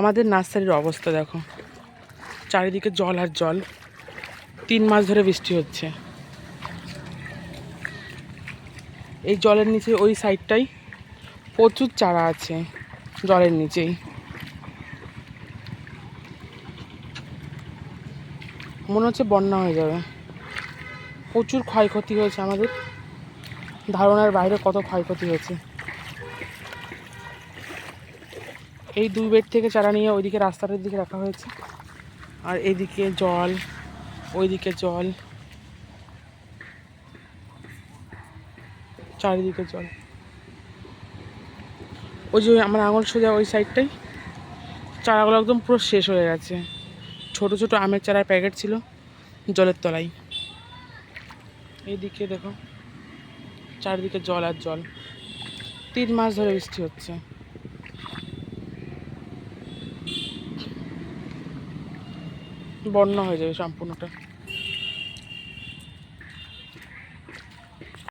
আমাদের নার্সারির অবস্থা দেখো। চারিদিকে জল আর জল। তিন মাস ধরে বৃষ্টি হচ্ছে। এই জলের নিচে, ওই সাইডটাই প্রচুর চারা আছে, জলের নিচেই। মনে হচ্ছে বন্যা হয়ে যাবে। প্রচুর ক্ষয়ক্ষতি হয়েছে আমাদের। ধারণার বাইরে কত ক্ষয়ক্ষতি হয়েছে। এই দুই বেড থেকে চারা নিয়ে ওইদিকে রাস্তাটার দিকে রাখা হয়েছে। আর এদিকে জল, ওইদিকে জল, চারিদিকে জল। ওই যে আমার আঙুল সোজা ওই সাইডটাই। চারাগুলো একদম পুরো শেষ হয়ে গেছে। ছোট ছোট আমের চারার প্যাকেট ছিল জলের তলায়। এইদিকে দেখো, চারিদিকে জল আর জল। তিন মাস ধরে বৃষ্টি হচ্ছে। বন্যা হয়ে যাবে সম্পূর্ণটা।